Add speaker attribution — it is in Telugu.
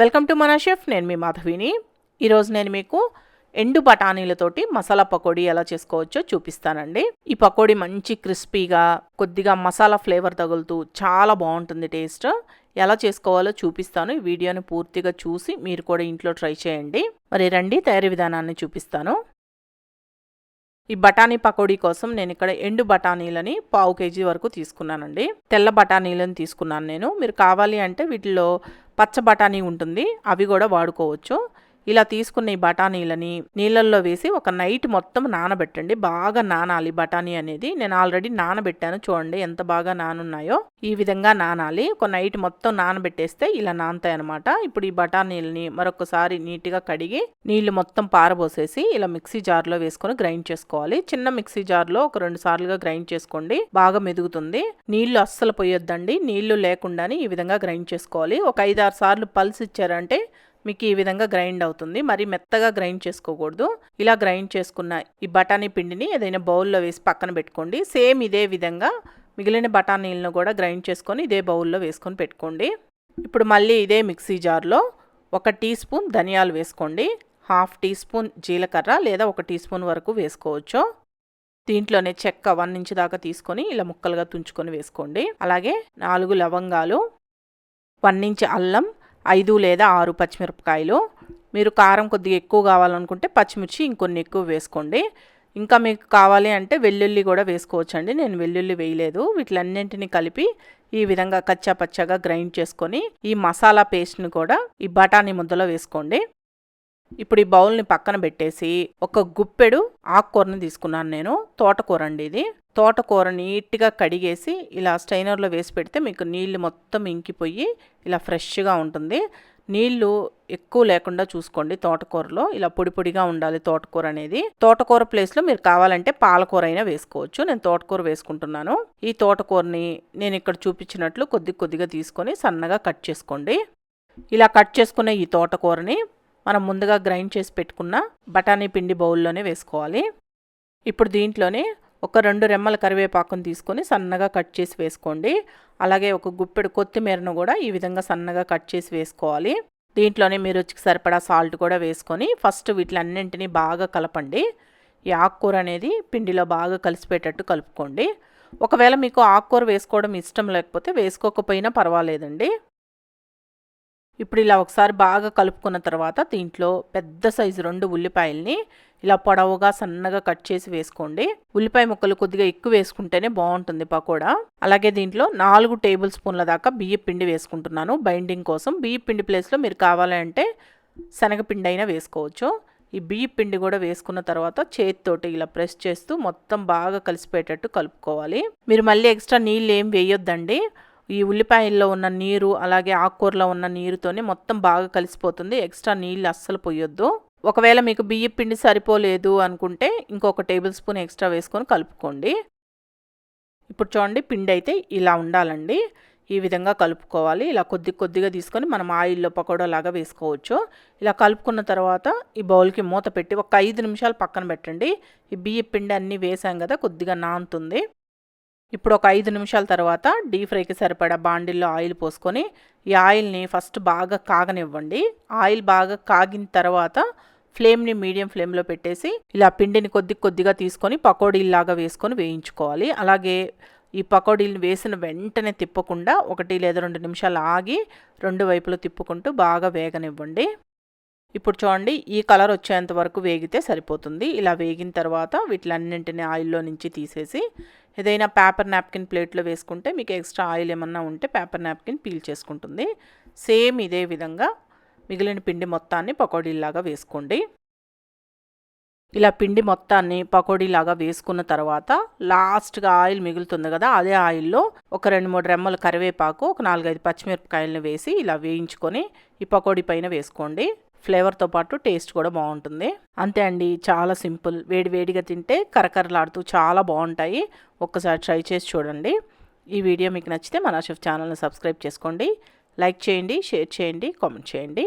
Speaker 1: వెల్కమ్ టు మన షెఫ్ నేను మీ మాధవిని. ఈరోజు నేను మీకు ఎండు బఠానీలతోటి మసాలా పకోడీ ఎలా చేసుకోవచ్చో చూపిస్తానండి. ఈ పకోడీ మంచి క్రిస్పీగా కొద్దిగా మసాలా ఫ్లేవర్ తగులుతూ చాలా బాగుంటుంది టేస్ట్. ఎలా చేసుకోవాలో చూపిస్తాను. ఈ వీడియోని పూర్తిగా చూసి మీరు కూడా ఇంట్లో ట్రై చేయండి. మరి రండి తయారీ విధానాన్ని చూపిస్తాను. ఈ బఠానీ పకోడీ కోసం నేను ఇక్కడ ఎండు బఠానీలని పావు కేజీ వరకు తీసుకున్నానండి. తెల్ల బఠానీలను తీసుకున్నాను నేను. మీరు కావాలి అంటే వీటిలో పచ్చ బఠానీ ఉంటుంది అవి కూడా వాడుకోవచ్చు. ఇలా తీసుకున్న ఈ బఠానీలని నీళ్ళల్లో వేసి ఒక నైట్ మొత్తం నానబెట్టండి. బాగా నానాలి. బఠానీ అనేది నేను ఆల్రెడీ నానబెట్టాను చూడండి ఎంత బాగా నానున్నాయో. ఈ విధంగా నానాలి. ఒక నైట్ మొత్తం నానబెట్టేస్తే ఇలా నానతాయి అనమాట ఇప్పుడు ఈ బఠానీలని మరొకసారి నీట్గా కడిగి నీళ్ళు మొత్తం పారబోసేసి ఇలా మిక్సీ జార్లో వేసుకొని గ్రైండ్ చేసుకోవాలి. చిన్న మిక్సీ జార్లో ఒక రెండు సార్లుగా గ్రైండ్ చేసుకోండి. బాగా మెదుగుతుంది. నీళ్ళు అస్సలు పోయొద్దండి. నీళ్ళు లేకుండానే ఈ విధంగా గ్రైండ్ చేసుకోవాలి. ఒక ఐదారు సార్లు పల్స్ ఇచ్చారంటే మీకు ఈ విధంగా గ్రైండ్ అవుతుంది. మరి మెత్తగా గ్రైండ్ చేసుకోకూడదు. ఇలా గ్రైండ్ చేసుకున్న ఈ బఠానీ పిండిని ఏదైనా బౌల్లో వేసి పక్కన పెట్టుకోండి. సేమ్ ఇదే విధంగా మిగిలిన బఠానీలను కూడా గ్రైండ్ చేసుకొని ఇదే బౌల్లో వేసుకొని పెట్టుకోండి. ఇప్పుడు మళ్ళీ ఇదే మిక్సీ జార్లో ఒక టీ స్పూన్ ధనియాలు వేసుకోండి. హాఫ్ టీ స్పూన్ జీలకర్ర లేదా ఒక టీ స్పూన్ వరకు వేసుకోవచ్చు. దీంట్లోనే చెక్క వన్ ఇంచ్ దాకా తీసుకొని ఇలా ముక్కలుగా తుంచుకొని వేసుకోండి. అలాగే నాలుగు లవంగాలు వన్ ఇంచ్ అల్లం ఐదు లేదా ఆరు పచ్చిమిరపకాయలు. మీరు కారం కొద్దిగా ఎక్కువ కావాలనుకుంటే పచ్చిమిర్చి ఇంకొన్ని ఎక్కువ వేసుకోండి. ఇంకా మీకు కావాలి అంటే వెల్లుల్లి కూడా వేసుకోవచ్చండి. నేను వెల్లుల్లి వేయలేదు. వీటిలన్నింటినీ కలిపి ఈ విధంగా కచ్చా పచ్చగా గ్రైండ్ చేసుకొని ఈ మసాలా పేస్ట్ని కూడా ఈ బఠానీ ముద్దలో వేసుకోండి. ఇప్పుడు ఈ బౌల్ని పక్కన పెట్టేసి ఒక గుప్పెడు ఆకుకూరని తీసుకున్నాను నేను. తోటకూర అండి ఇది. తోటకూర నీట్గా కడిగేసి ఇలా స్టైనర్లో వేసి పెడితే మీకు నీళ్ళు మొత్తం ఇంకిపోయి ఇలా ఫ్రెష్గా ఉంటుంది. నీళ్ళు ఎక్కువ లేకుండా చూసుకోండి తోటకూరలో. ఇలా పొడి పొడిగా ఉండాలి తోటకూర అనేది. తోటకూర ప్లేస్లో మీరు కావాలంటే పాలకూర అయినా వేసుకోవచ్చు. నేను తోటకూర వేసుకుంటున్నాను. ఈ తోటకూరని నేను ఇక్కడ చూపించినట్లు కొద్ది కొద్దిగా తీసుకొని సన్నగా కట్ చేసుకోండి. ఇలా కట్ చేసుకున్న ఈ తోటకూరని మనం ముందుగా గ్రైండ్ చేసి పెట్టుకున్న బఠానీ పిండి బౌల్లోనే వేసుకోవాలి. ఇప్పుడు దీంట్లోనే ఒక రెండు రెమ్మల కరివేపాకును తీసుకొని సన్నగా కట్ చేసి వేసుకోండి. అలాగే ఒక గుప్పెడు కొత్తిమీరను కూడా ఈ విధంగా సన్నగా కట్ చేసి వేసుకోవాలి. దీంట్లోనే మీరు రుచికి సరిపడా సాల్ట్ కూడా వేసుకొని ఫస్ట్ వీటిలన్నింటినీ బాగా కలపండి. ఈ ఆకుకూర అనేది పిండిలో బాగా కలిసిపోయేటట్టు కలుపుకోండి. ఒకవేళ మీకు ఆకుకూర వేసుకోవడం ఇష్టం లేకపోతే వేసుకోకపోయినా పర్వాలేదండి. ఇప్పుడు ఇలా ఒకసారి బాగా కలుపుకున్న తర్వాత దీంట్లో పెద్ద సైజు రెండు ఉల్లిపాయల్ని ఇలా పొడవుగా సన్నగా కట్ చేసి వేసుకోండి. ఉల్లిపాయ ముక్కలు కొద్దిగా ఎక్కువ వేసుకుంటేనే బాగుంటుంది పకోడా. అలాగే దీంట్లో నాలుగు టేబుల్ స్పూన్ల దాకా బియ్య పిండి వేసుకుంటున్నాను. బైండింగ్ కోసం బియ్య పిండి ప్లేస్లో మీరు కావాలంటే శనగపిండి అయినా వేసుకోవచ్చు. ఈ బియ్య పిండి కూడా వేసుకున్న తర్వాత చేతితోటి ఇలా ప్రెస్ చేస్తూ మొత్తం బాగా కలిసిపోయేటట్టు కలుపుకోవాలి. మీరు మళ్ళీ ఎక్స్ట్రా నీళ్ళు ఏం వేయొద్దండి. ఈ ఉల్లిపాయల్లో ఉన్న నీరు అలాగే ఆకుకూరలో ఉన్న నీరుతోనే మొత్తం బాగా కలిసిపోతుంది. ఎక్స్ట్రా నీళ్ళు అస్సలు పోయొద్దు. ఒకవేళ మీకు బియ్య పిండి సరిపోలేదు అనుకుంటే ఇంకొక టేబుల్ స్పూన్ ఎక్స్ట్రా వేసుకొని కలుపుకోండి. ఇప్పుడు చూడండి పిండి అయితే ఇలా ఉండాలండి. ఈ విధంగా కలుపుకోవాలి. ఇలా కొద్ది కొద్దిగా తీసుకొని మనం ఆయిల్లో పకోడా లాగా వేసుకోవచ్చు. ఇలా కలుపుకున్న తర్వాత ఈ బౌల్కి మూత పెట్టి ఒక ఐదు నిమిషాలు పక్కన పెట్టండి. ఈ బియ్య పిండి అన్నీ వేసాం కదా కొద్దిగా నానుతుంది. ఇప్పుడు ఒక ఐదు నిమిషాల తర్వాత డీప్ ఫ్రైకి సరిపడా బాండిల్లో ఆయిల్ పోసుకొని ఈ ఆయిల్ని ఫస్ట్ బాగా కాగనివ్వండి. ఆయిల్ బాగా కాగిన తర్వాత ఫ్లేమ్ని మీడియం ఫ్లేమ్లో పెట్టేసి ఇలా పిండిని కొద్ది కొద్దిగా తీసుకొని పకోడీలాగా వేసుకొని వేయించుకోవాలి. అలాగే ఈ పకోడీలు వేసిన వెంటనే తిప్పకుండా ఒకటి లేదా రెండు నిమిషాలు ఆగి రెండు వైపులు తిప్పుకుంటూ బాగా వేగనివ్వండి. ఇప్పుడు చూడండి ఈ కలర్ వచ్చేంత వరకు వేగితే సరిపోతుంది. ఇలా వేగిన తర్వాత వీటిలన్నింటినీ ఆయిల్లో నుంచి తీసేసి ఏదైనా పేపర్ నాప్కిన్ ప్లేట్లో వేసుకుంటే మీకు ఎక్స్ట్రా ఆయిల్ ఏమన్నా ఉంటే పేపర్ నాప్కిన్ పీల్ చేసుకుంటుంది. సేమ్ ఇదే విధంగా మిగిలిన పిండి మొత్తాన్ని పకోడీలాగా వేసుకోండి. ఇలా పిండి మొత్తాన్ని పకోడీలాగా వేసుకున్న తర్వాత లాస్ట్గా ఆయిల్ మిగులుతుంది కదా అదే ఆయిల్లో ఒక రెండు మూడు రెమ్మల కరివేపాకు ఒక నాలుగైదు పచ్చిమిరపకాయలను వేసి ఇలా వేయించుకొని ఈ పకోడీ పైన వేసుకోండి. ఫ్లేవర్తో పాటు టేస్ట్ కూడా బాగుంటుంది. అంతే అండి చాలా సింపుల్. వేడి వేడిగా తింటే కరకరలాడుతూ చాలా బాగుంటాయి. ఒక్కసారి ట్రై చేసి చూడండి. ఈ వీడియో మీకు నచ్చితే మన షెఫ్ ఛానల్ని సబ్స్క్రైబ్ చేసుకోండి. లైక్ చేయండి షేర్ చేయండి కామెంట్ చేయండి.